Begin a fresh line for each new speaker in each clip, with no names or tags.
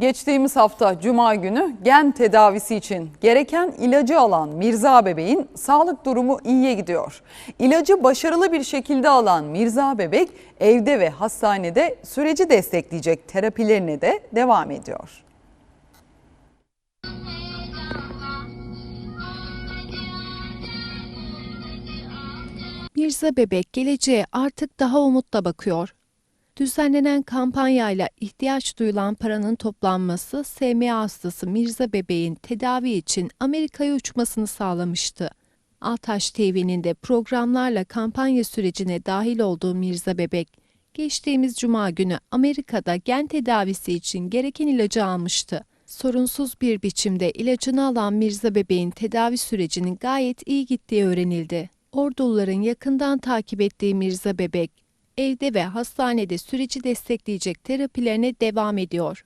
Geçtiğimiz hafta Cuma günü gen tedavisi için gereken ilacı alan Mirza bebeğin sağlık durumu iyiye gidiyor. İlacı başarılı bir şekilde alan Mirza bebek evde ve hastanede süreci destekleyecek terapilerine de devam ediyor.
Mirza Bebek geleceğe artık daha umutla bakıyor. Düzenlenen kampanyayla ihtiyaç duyulan paranın toplanması SMA hastası Mirza Bebek'in tedavi için Amerika'ya uçmasını sağlamıştı. Altaş TV'nin de programlarla kampanya sürecine dahil olduğu Mirza Bebek, geçtiğimiz cuma günü Amerika'da gen tedavisi için gereken ilacı almıştı. Sorunsuz bir biçimde ilacını alan Mirza Bebek'in tedavi sürecinin gayet iyi gittiği öğrenildi. Orduluların yakından takip ettiği Mirza Bebek, evde ve hastanede süreci destekleyecek terapilerine devam ediyor.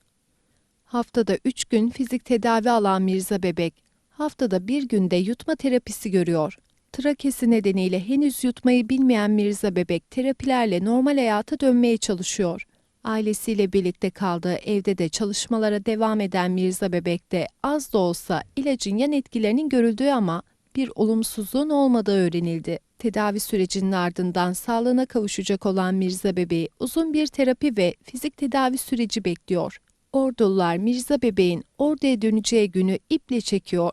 Haftada 3 gün fizik tedavi alan Mirza Bebek, haftada bir günde yutma terapisi görüyor. Trakesi nedeniyle henüz yutmayı bilmeyen Mirza Bebek terapilerle normal hayata dönmeye çalışıyor. Ailesiyle birlikte kaldığı evde de çalışmalara devam eden Mirza Bebek de az da olsa ilacın yan etkilerinin görüldüğü ama bir olumsuzluğun olmadığı öğrenildi. Tedavi sürecinin ardından sağlığına kavuşacak olan Mirza Bebeği uzun bir terapi ve fizik tedavi süreci bekliyor. Ordulular Mirza Bebeğin orduya döneceği günü iple çekiyor.